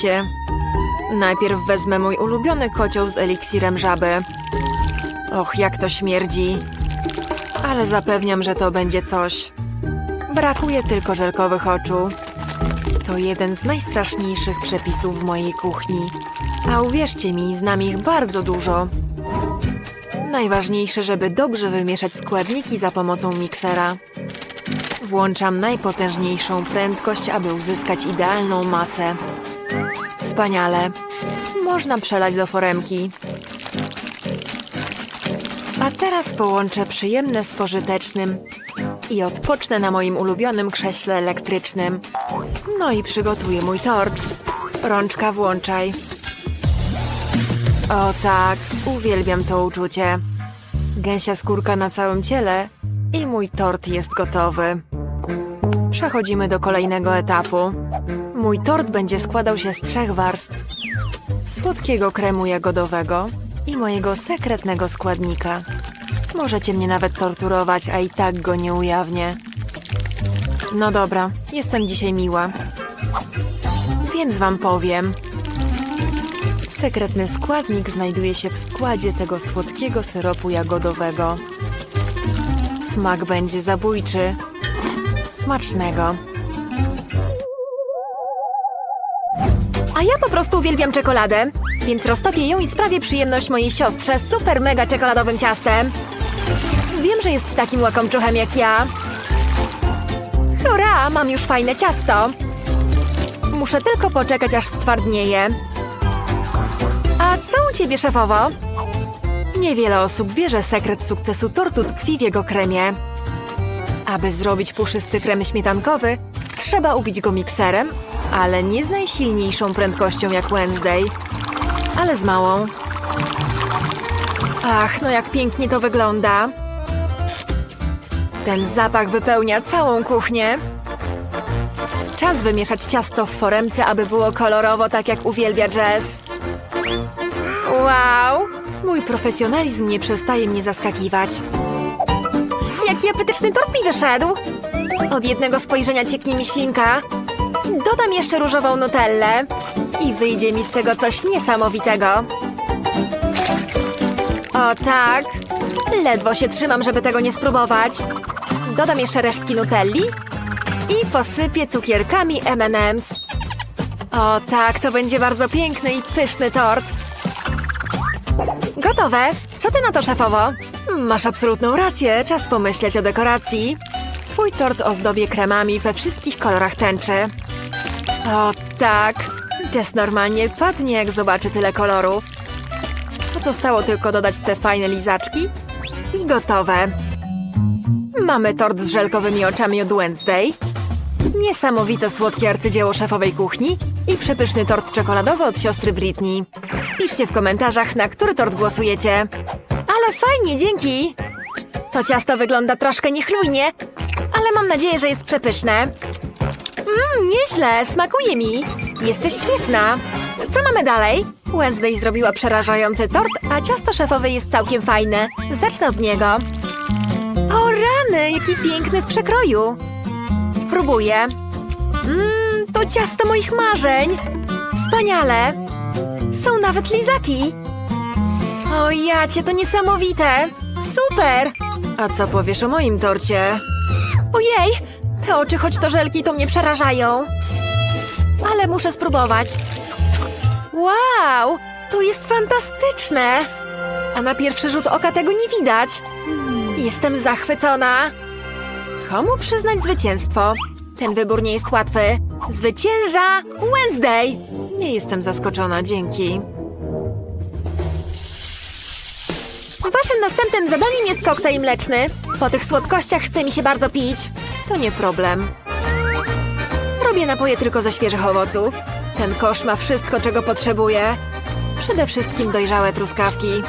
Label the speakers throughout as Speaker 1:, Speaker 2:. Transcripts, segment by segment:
Speaker 1: się. Najpierw wezmę mój ulubiony kocioł z eliksirem żaby. Och, jak to śmierdzi. Ale zapewniam, że to będzie coś. Brakuje tylko żelkowych oczu. To jeden z najstraszniejszych przepisów w mojej kuchni. A uwierzcie mi, znam ich bardzo dużo. Najważniejsze, żeby dobrze wymieszać składniki za pomocą miksera. Włączam najpotężniejszą prędkość, aby uzyskać idealną masę. Wspaniale. Można przelać do foremki. A teraz połączę przyjemne z pożytecznym i odpocznę na moim ulubionym krześle elektrycznym. No i przygotuję mój tort. Rączka włączaj. O tak, uwielbiam to uczucie. Gęsia skórka na całym ciele i mój tort jest gotowy. Przechodzimy do kolejnego etapu. Mój tort będzie składał się z trzech warstw. Słodkiego kremu jagodowego i mojego sekretnego składnika. Możecie mnie nawet torturować, a i tak go nie ujawnię. No dobra, jestem dzisiaj miła. Więc wam powiem. Sekretny składnik znajduje się w składzie tego słodkiego syropu jagodowego. Smak będzie zabójczy. Smacznego.
Speaker 2: A ja po prostu uwielbiam czekoladę, więc roztopię ją i sprawię przyjemność mojej siostrze z super mega czekoladowym ciastem. Wiem, że jest takim łakomczuchem jak ja. Hurra, mam już fajne ciasto. Muszę tylko poczekać, aż stwardnieje. A co u ciebie, szefowo?
Speaker 1: Niewiele osób wie, że sekret sukcesu tortu tkwi w jego kremie. Aby zrobić puszysty krem śmietankowy, trzeba ubić go mikserem, ale nie z najsilniejszą prędkością jak Wednesday, ale z małą. Ach, no jak pięknie to wygląda. Ten zapach wypełnia całą kuchnię. Czas wymieszać ciasto w foremce, aby było kolorowo, tak jak uwielbia Jazz. Wow! Mój profesjonalizm nie przestaje mnie zaskakiwać.
Speaker 2: Jaki apetyczny tort mi wyszedł! Od jednego spojrzenia cieknie mi ślinka. Dodam jeszcze różową nutellę
Speaker 1: I wyjdzie mi z tego coś niesamowitego.
Speaker 2: O tak! Ledwo się trzymam, żeby tego nie spróbować. Dodam jeszcze resztki nutelli
Speaker 1: I posypię cukierkami M&M's. O tak, to będzie bardzo piękny i pyszny tort.
Speaker 2: Gotowe! Co ty na to, szefowo?
Speaker 1: Masz absolutną rację, czas pomyśleć o dekoracji. Swój tort ozdobię kremami we wszystkich kolorach tęczy. O tak, Jess normalnie padnie, jak zobaczy tyle kolorów. Zostało tylko dodać te fajne lizaczki i gotowe. Mamy tort z żelkowymi oczami od Wednesday, niesamowite słodkie arcydzieło szefowej kuchni i przepyszny tort czekoladowy od siostry Britney. Piszcie w komentarzach, na który tort głosujecie.
Speaker 2: Ale fajnie, dzięki! To ciasto wygląda troszkę niechlujnie, ale mam nadzieję, że jest przepyszne. Mmm, nieźle, smakuje mi. Jesteś świetna. Co mamy dalej?
Speaker 1: Wednesday zrobiła przerażający tort, a ciasto szefowe jest całkiem fajne. Zacznę od niego. O rany, jaki piękny w przekroju. Spróbuję. Mmm, to ciasto moich marzeń. Wspaniale. Są nawet lizaki. O jacie, to niesamowite. Super. A co powiesz o moim torcie? Ojej, te oczy, choć to żelki, to mnie przerażają. Ale muszę spróbować. Wow, to jest fantastyczne! A na pierwszy rzut oka tego nie widać. Jestem zachwycona. Komu przyznać zwycięstwo? Ten wybór nie jest łatwy. Zwycięża Wednesday! Nie jestem zaskoczona, dzięki.
Speaker 2: Waszym następnym zadaniem jest koktajl mleczny. Po tych słodkościach chce mi się bardzo pić.
Speaker 1: To nie problem. Robię napoje tylko ze świeżych owoców. Ten kosz ma wszystko, czego potrzebuje. Przede wszystkim dojrzałe truskawki.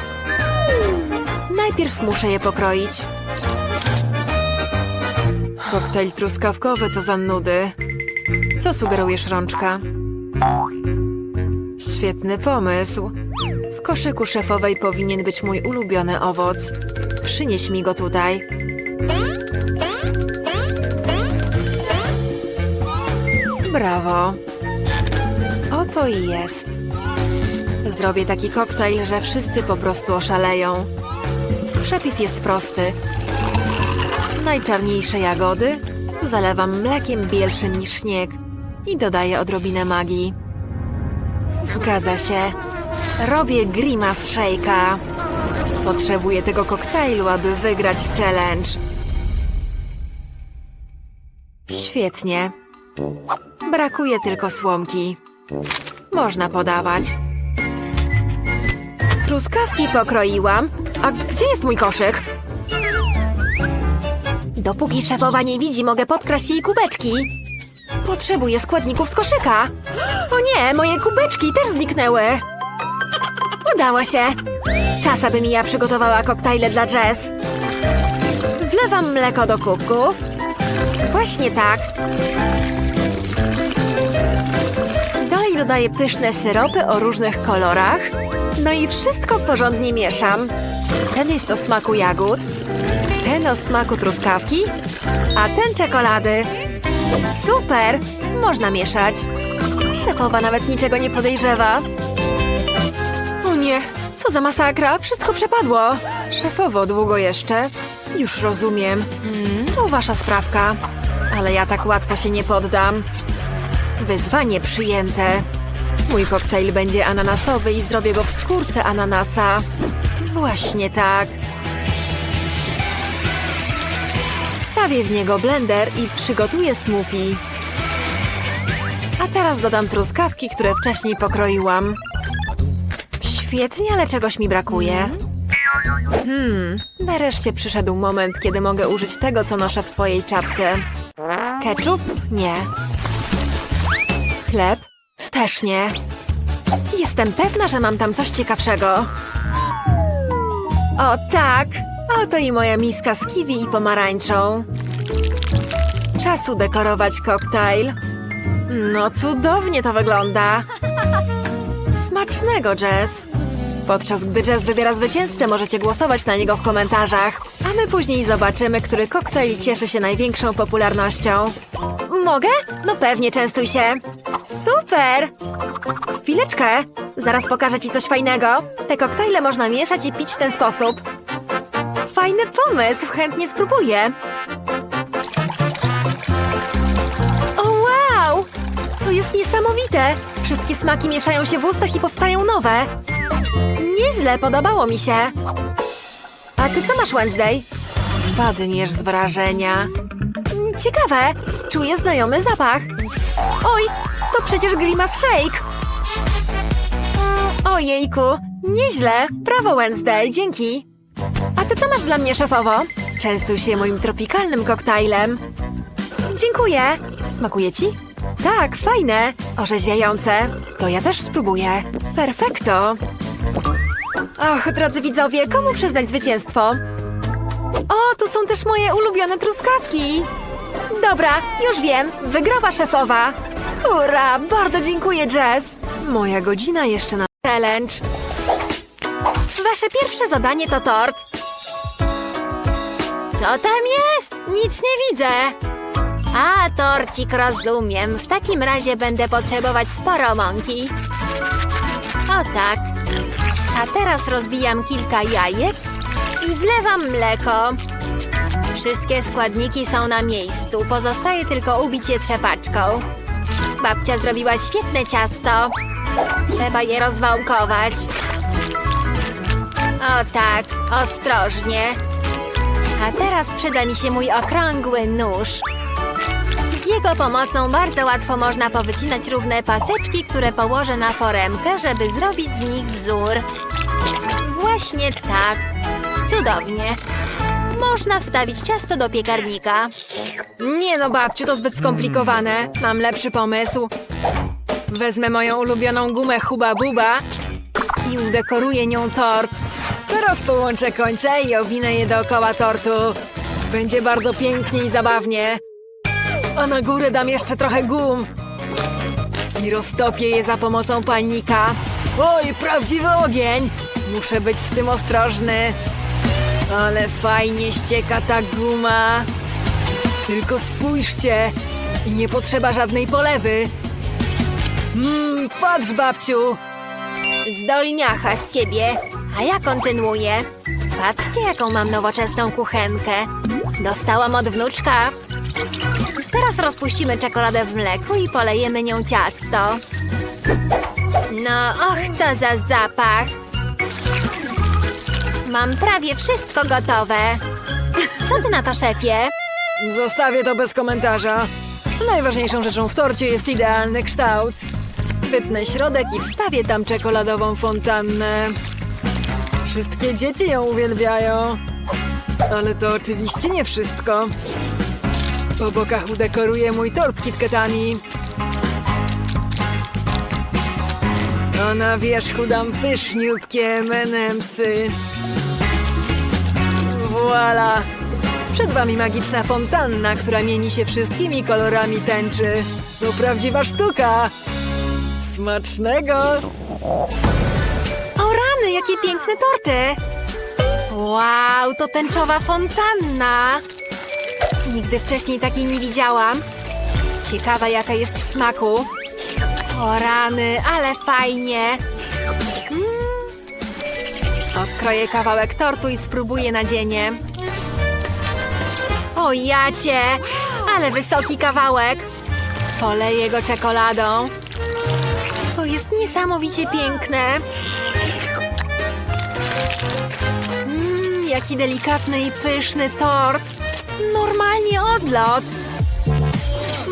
Speaker 1: Najpierw muszę je pokroić. Koktajl truskawkowy, co za nudy. Co sugerujesz, rączka? Świetny pomysł. W koszyku szefowej powinien być mój ulubiony owoc. Przynieś mi go tutaj. Brawo. O To i jest. Zrobię taki koktajl, że wszyscy po prostu oszaleją. Przepis jest prosty. Najczarniejsze jagody zalewam mlekiem bielszym niż śnieg i dodaję odrobinę magii. Zgadza się. Robię grimas shake'a. Potrzebuję tego koktajlu, aby wygrać challenge. Świetnie. Brakuje tylko słomki. Można podawać. Truskawki pokroiłam. A gdzie jest mój koszyk? Dopóki szefowa nie widzi, mogę podkraść jej kubeczki. Potrzebuję składników z koszyka. O nie, moje kubeczki też zniknęły. Udało się. Czas, aby Mia przygotowała koktajle dla Jess. Wlewam mleko do kubków. Właśnie tak. Dalej dodaję pyszne syropy o różnych kolorach. No i wszystko porządnie mieszam. Ten jest o smaku jagód, ten o smaku truskawki, a ten czekolady. Super! Można mieszać. Szefowa nawet niczego nie podejrzewa. O nie, co za masakra, wszystko przepadło. Szefowo, długo jeszcze? Już rozumiem. Mm, to wasza sprawka. Ale ja tak łatwo się nie poddam. Wyzwanie przyjęte. Mój koktajl będzie ananasowy i zrobię go w skórce ananasa. Właśnie tak. Wstawię w niego blender i przygotuję smoothie. A teraz dodam truskawki, które wcześniej pokroiłam. Świetnie, ale czegoś mi brakuje. Hmm, nareszcie przyszedł moment, kiedy mogę użyć tego, co noszę w swojej czapce. Ketchup? Nie. Chleb? Też nie. Jestem pewna, że mam tam coś ciekawszego. O tak! Oto i moja miska z kiwi i pomarańczą. Czas udekorować koktajl. No cudownie to wygląda. Smacznego, Jess. Podczas gdy Jess wybiera zwycięzcę, możecie głosować na niego w komentarzach. A my później zobaczymy, który koktajl cieszy się największą popularnością. Mogę? No pewnie, częstuj się. Super! Chwileczkę. Zaraz pokażę ci coś fajnego. Te koktajle można mieszać i pić w ten sposób. Fajny pomysł, chętnie spróbuję. Niesamowite! Wszystkie smaki mieszają się w ustach i powstają nowe. Nieźle, podobało mi się. A ty co masz, Wednesday? Padniesz z wrażenia. Ciekawe, czuję znajomy zapach. Oj, to przecież Grimace Shake. Ojejku, nieźle. Brawo, Wednesday, dzięki. A ty co masz dla mnie, szefowo? Częstuj się moim tropikalnym koktajlem. Dziękuję. Smakuje ci? Tak, fajne. Orzeźwiające. To ja też spróbuję. Perfekto. Ach, drodzy widzowie, komu przyznać zwycięstwo? O, tu są też moje ulubione truskawki. Dobra, już wiem. Wygrała szefowa. Hurra, bardzo dziękuję, Jess. Moja godzina jeszcze na challenge. Wasze pierwsze zadanie to tort. Co tam jest? Nic nie widzę. A, torcik, rozumiem. W takim razie będę potrzebować sporo mąki. O tak. A teraz rozbijam kilka jajek i wlewam mleko. Wszystkie składniki są na miejscu. Pozostaje tylko ubić je trzepaczką. Babcia zrobiła świetne ciasto. Trzeba je rozwałkować. O tak, ostrożnie. A teraz przyda mi się mój okrągły nóż. Jego pomocą bardzo łatwo można powycinać równe paseczki, które położę na foremkę, żeby zrobić z nich wzór. Właśnie tak. Cudownie. Można wstawić ciasto do piekarnika. Nie no, babciu, to zbyt skomplikowane. Mam lepszy pomysł. Wezmę moją ulubioną gumę Huba Buba i udekoruję nią tort. Teraz połączę końce i owinę je dookoła tortu. Będzie bardzo pięknie i zabawnie. A na górę dam jeszcze trochę gum. I roztopię je za pomocą palnika. Oj, prawdziwy ogień! Muszę być z tym ostrożny. Ale fajnie ścieka ta guma. Tylko spójrzcie. Nie potrzeba żadnej polewy. Mmm, patrz babciu!
Speaker 2: Zdolniacha z ciebie. A ja kontynuuję. Patrzcie, jaką mam nowoczesną kuchenkę. Dostałam od wnuczka. Teraz rozpuścimy czekoladę w mleku i polejemy nią ciasto. No, och, co za zapach. Mam prawie wszystko gotowe. Co ty na to, szefie?
Speaker 1: Zostawię to bez komentarza. Najważniejszą rzeczą w torcie jest idealny kształt. Wytnę środek i wstawię tam czekoladową fontannę. Wszystkie dzieci ją uwielbiają. Ale to oczywiście nie wszystko. Po bokach udekoruję mój tort kitkatami. A na wierzchu dam pyszniutkie M&M'sy. Voila! Przed wami magiczna fontanna, która mieni się wszystkimi kolorami tęczy. To prawdziwa sztuka! Smacznego!
Speaker 2: O rany, jakie piękne torty! Wow, to tęczowa fontanna! Nigdy wcześniej takiej nie widziałam. Ciekawa, jaka jest w smaku. O rany, ale fajnie! Mm. Odkroję kawałek tortu i spróbuję nadzienie. O jacie, ale wysoki kawałek! Poleję go czekoladą. To jest niesamowicie piękne. Mmm, jaki delikatny i pyszny tort. Normalnie odlot.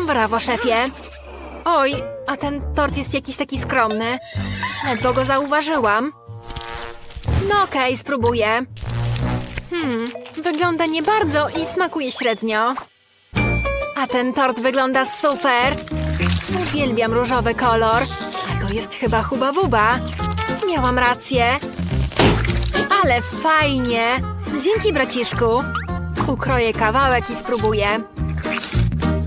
Speaker 2: Brawo, szefie. Oj, a ten tort jest jakiś taki skromny. Ledwo go zauważyłam. No okej, spróbuję. Hmm, wygląda nie bardzo i smakuje średnio. A ten tort wygląda super. Uwielbiam różowy kolor. A to jest chyba huba buba. Miałam rację. Ale fajnie. Dzięki, braciszku. Ukroję kawałek i spróbuję.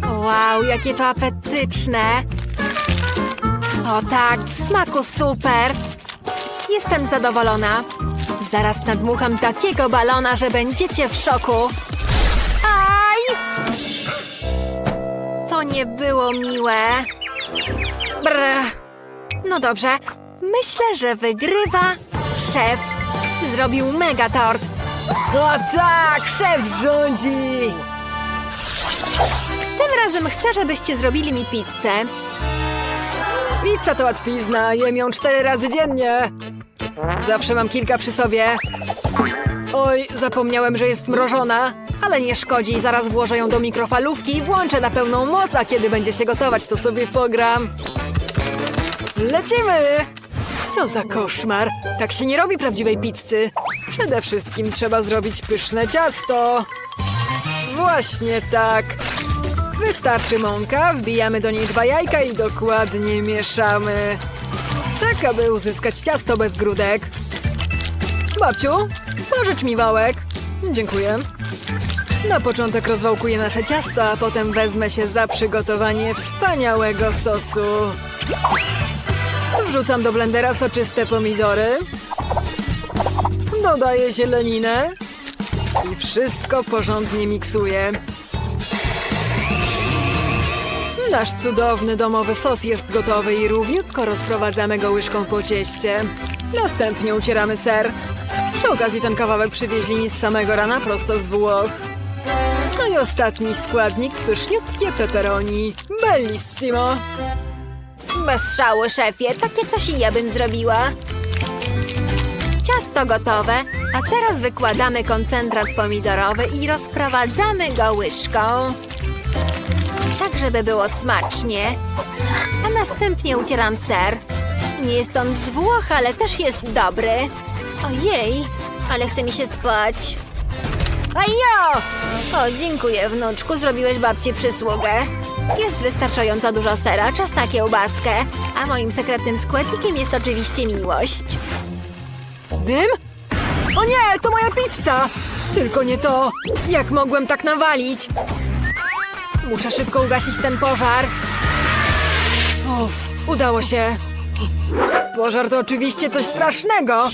Speaker 2: Wow, jakie to apetyczne. O tak, w smaku super. Jestem zadowolona. Zaraz nadmucham takiego balona, że będziecie w szoku. Aj! To nie było miłe. Brr. No dobrze. Myślę, że wygrywa szef. Zrobił mega tort.
Speaker 1: A tak, szef rządzi!
Speaker 2: Tym razem chcę, żebyście zrobili mi pizzę.
Speaker 1: Pizza to łatwizna, jem ją cztery razy dziennie. Zawsze mam kilka przy sobie. Oj, zapomniałem, że jest mrożona, ale nie szkodzi, zaraz włożę ją do mikrofalówki i włączę na pełną moc, a kiedy będzie się gotować, to sobie pogram. Lecimy! Co za koszmar! Tak się nie robi prawdziwej pizzy. Przede wszystkim trzeba zrobić pyszne ciasto. Właśnie tak. Wystarczy mąka, wbijamy do niej dwa jajka i dokładnie mieszamy. Tak, aby uzyskać ciasto bez grudek. Babciu, pożycz mi wałek. Dziękuję. Na początek rozwałkuję nasze ciasto, a potem wezmę się za przygotowanie wspaniałego sosu. Wrzucam do blendera soczyste pomidory. Dodaję zieleninę. I wszystko porządnie miksuję. Nasz cudowny domowy sos jest gotowy i równiutko rozprowadzamy go łyżką po cieście. Następnie ucieramy ser. Przy okazji ten kawałek przywieźli mi z samego rana prosto z Włoch. No i ostatni składnik pyszniutkie pepperoni. Bellissimo!
Speaker 2: Bez szału, szefie. Takie coś i ja bym zrobiła. Ciasto gotowe, a teraz wykładamy koncentrat pomidorowy i rozprowadzamy go łyżką. Tak, żeby było smacznie. A następnie ucieram ser. Nie jest on z Włoch, ale też jest dobry. Ojej, ale chce mi się spać. A ja! O, dziękuję, wnuczku, zrobiłeś babci przysługę. Jest wystarczająco dużo sera, czas na kiełbaskę. A moim sekretnym składnikiem jest oczywiście miłość.
Speaker 1: Dym? O nie, to moja pizza! Tylko nie to! Jak mogłem tak nawalić? Muszę szybko ugasić ten pożar. Uff, udało się. Pożar to oczywiście coś strasznego.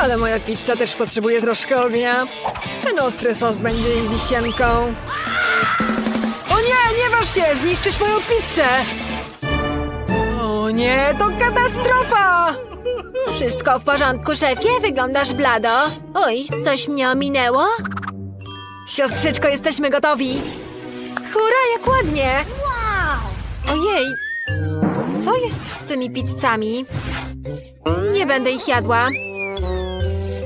Speaker 1: Ale moja pizza też potrzebuje troszkę ognia. Ten ostry sos będzie jej wisienką. Się! Zniszczysz moją pizzę! O nie, to katastrofa!
Speaker 2: Wszystko w porządku, szefie? Wyglądasz blado. Oj, coś mnie ominęło?
Speaker 1: Siostrzyczko, jesteśmy gotowi.
Speaker 2: Hurra, jak ładnie! Ojej, co jest z tymi pizzami? Nie będę ich jadła.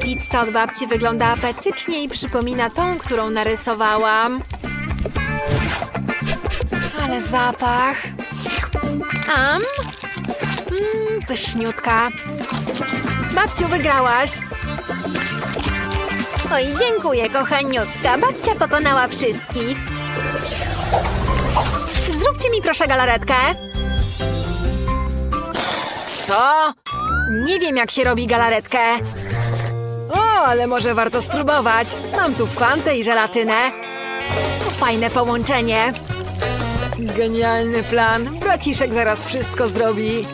Speaker 2: Pizza od babci wygląda apetycznie i przypomina tą, którą narysowałam. Ale zapach. Am? Mmm, pyszniutka. Babciu, wygrałaś. Oj, dziękuję, kochaniutka. Babcia pokonała wszystkich. Zróbcie mi proszę galaretkę.
Speaker 1: Co?
Speaker 2: Nie wiem, jak się robi galaretkę.
Speaker 1: O, ale może warto spróbować. Mam tu fantę i żelatynę.
Speaker 2: To fajne połączenie.
Speaker 1: Genialny plan. Braciszek zaraz wszystko zrobi.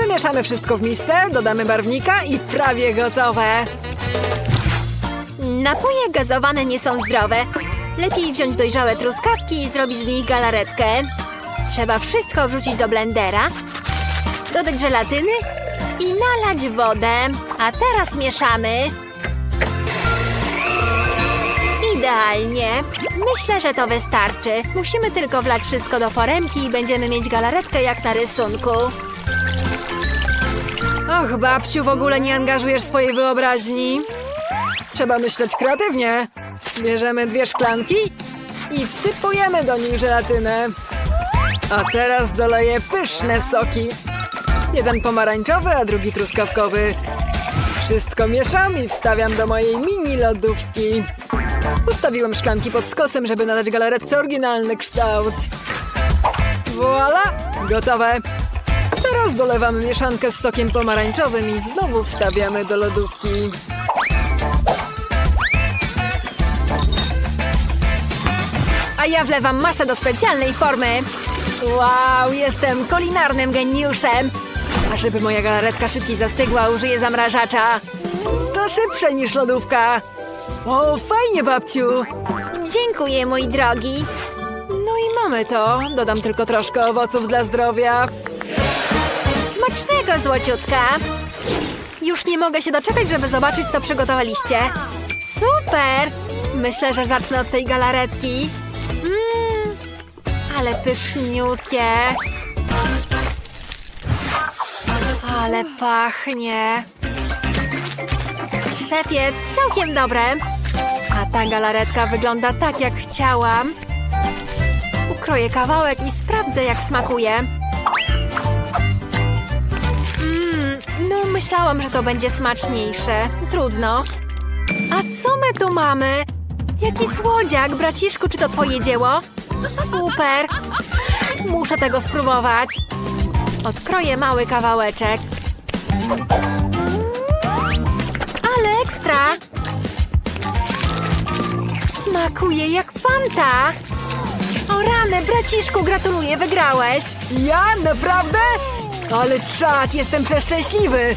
Speaker 1: Wymieszamy wszystko w misce, dodamy barwnika i prawie gotowe.
Speaker 2: Napoje gazowane nie są zdrowe. Lepiej wziąć dojrzałe truskawki i zrobić z nich galaretkę. Trzeba wszystko wrzucić do blendera, dodać żelatyny i nalać wodę. A teraz mieszamy. Idealnie. Myślę, że to wystarczy. Musimy tylko wlać wszystko do foremki i będziemy mieć galaretkę jak na rysunku.
Speaker 1: Och, babciu, w ogóle nie angażujesz swojej wyobraźni. Trzeba myśleć kreatywnie. Bierzemy dwie szklanki i wsypujemy do nich żelatynę. A teraz doleję pyszne soki. Jeden pomarańczowy, a drugi truskawkowy. Wszystko mieszam i wstawiam do mojej mini lodówki. Ustawiłem szklanki pod skosem, żeby nadać galaretce oryginalny kształt. Voila! Gotowe! Teraz dolewamy mieszankę z sokiem pomarańczowym i znowu wstawiamy do lodówki.
Speaker 2: A ja wlewam masę do specjalnej formy.
Speaker 1: Wow, jestem kulinarnym geniuszem! A żeby moja galaretka szybciej zastygła, użyję zamrażacza. To szybsze niż lodówka. O, fajnie, babciu!
Speaker 2: Dziękuję, mój drogi.
Speaker 1: No i mamy to. Dodam tylko troszkę owoców dla zdrowia.
Speaker 2: Smacznego, złociutka! Już nie mogę się doczekać, żeby zobaczyć, co przygotowaliście. Super! Myślę, że zacznę od tej galaretki. Mmm, ale pyszniutkie. Ale pachnie. Szefie, całkiem dobre. A ta galaretka wygląda tak, jak chciałam. Ukroję kawałek i sprawdzę, jak smakuje. Mmm, no myślałam, że to będzie smaczniejsze. Trudno. A co my tu mamy? Jaki słodziak, braciszku, czy to twoje dzieło? Super! Muszę tego spróbować. Odkroję mały kawałeczek. Smakuje jak fanta! O rany, braciszku, gratuluję, wygrałeś!
Speaker 1: Ja? Naprawdę? Ale czad, jestem przeszczęśliwy!